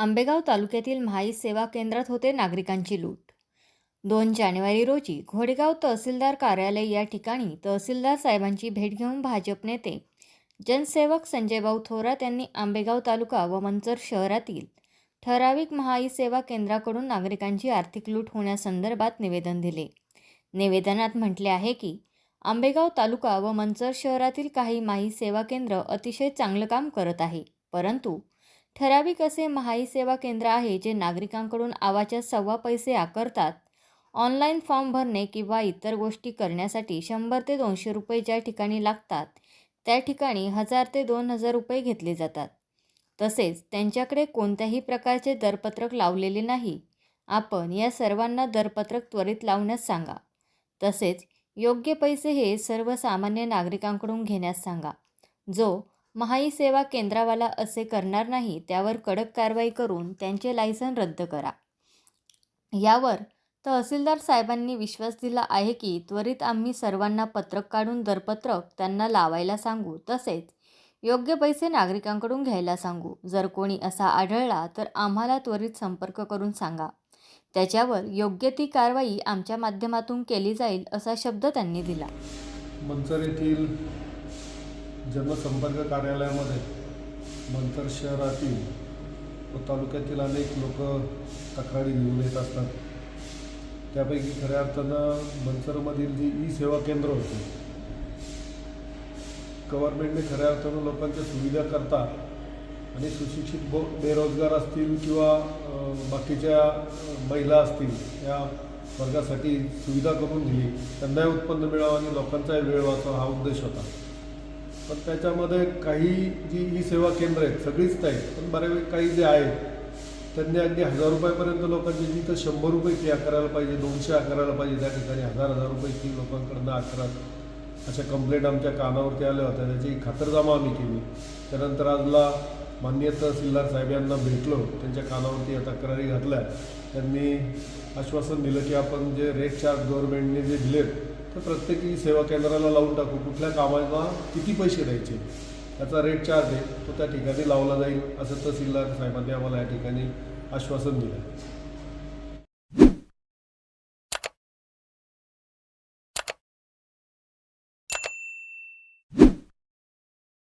आंबेगाव तालुक्यातील महाई सेवा केंद्रात होते नागरिकांची लूट. दोन जानेवारी रोजी घोडेगाव तहसीलदार कार्यालय या ठिकाणी तहसीलदार साहेबांची भेट घेऊन भाजप नेते जनसेवक संजयभाऊ थोरात यांनी आंबेगाव तालुका व मंचर शहरातील ठराविक महाई सेवा केंद्राकडून नागरिकांची आर्थिक लूट होण्यासंदर्भात निवेदन दिले. निवेदनात म्हटले आहे की आंबेगाव तालुका व मंचर शहरातील काही माही सेवा केंद्र अतिशय चांगलं काम करत आहे परंतु ठराविक असे महाई सेवा केंद्र आहे जे नागरिकांकडून आवाच्या सव्वा पैसे आकारतात. ऑनलाईन फॉर्म भरणे किंवा इतर गोष्टी करण्यासाठी शंभर ते दोनशे रुपये ज्या ठिकाणी लागतात त्या ठिकाणी हजार ते दोन हजार रुपये घेतले जातात. तसेच त्यांच्याकडे कोणत्याही प्रकारचे दरपत्रक लावलेले नाही. आपण या सर्वांना दरपत्रक त्वरित लावण्यास सांगा. तसेच योग्य पैसे हे सर्वसामान्य नागरिकांकडून घेण्यास सांगा जो महाई सेवा केंद्रावाला असे करणार नाही त्यावर कडक कारवाई करून त्यांचे लायसन रद्द करा. यावर तहसीलदार साहेबांनी विश्वास दिला आहे की त्वरित आम्ही सर्वांना पत्रक काढून दरपत्रक त्यांना लावायला सांगू तसेच योग्य पैसे नागरिकांकडून घ्यायला सांगू. जर कोणी असा आढळला तर आम्हाला त्वरित संपर्क करून सांगा. त्याच्यावर योग्य ती कारवाई आमच्या माध्यमातून केली जाईल असा शब्द त्यांनी दिला. मंचर येथील जनसंपर्क कार्यालयामध्ये मंचर शहरातील व तालुक्यातील अनेक लोक तक्रारी घेऊन येत असतात. त्यापैकी खऱ्या अर्थानं मंचरमधील जी ई सेवा केंद्र होते गव्हर्नमेंटने खऱ्या अर्थानं लोकांच्या सुविधा करता आणि सुशिक्षित बो बेरोजगार असतील किंवा बाकीच्या महिला असतील या वर्गासाठी सुविधा करून दिली. त्यांनाही उत्पन्न मिळावं आणि लोकांचाही वेळ वाचावा हा उद्देश होता. पण त्याच्यामध्ये काही जी ई सेवा केंद्र आहेत सगळीच नाही पण बऱ्यापैकी काही जे आहेत त्यांनी अगदी हजार रुपयापर्यंत लोकांची जिथं शंभर रुपये फी आकारायला पाहिजे दोनशे आकारायला पाहिजे त्या ठिकाणी हजार हजार रुपये फी लोकांकडनं आकारत अशा कंप्लेंट आमच्या कानावरती आल्या होत्या. त्याची खातरजमा आम्ही केली. त्यानंतर आजला माननीय तहसीलदार साहेब यांना भेटलो. त्यांच्या कानावरती या तक्रारी घातल्या. त्यांनी आश्वासन दिलं की आपण जे रेट चार्ज गव्हर्नमेंटने जे दिलेत तर प्रत्येकी सेवा केंद्राला लावून टाकू. कुठल्या कामाला किती पैसे द्यायचे? त्याचा रेट चार्ज आहे. तो त्या ठिकाणी लावला जाईल असं तहसीलदार साहेबांनी आम्हाला या ठिकाणी आश्वासन दिलं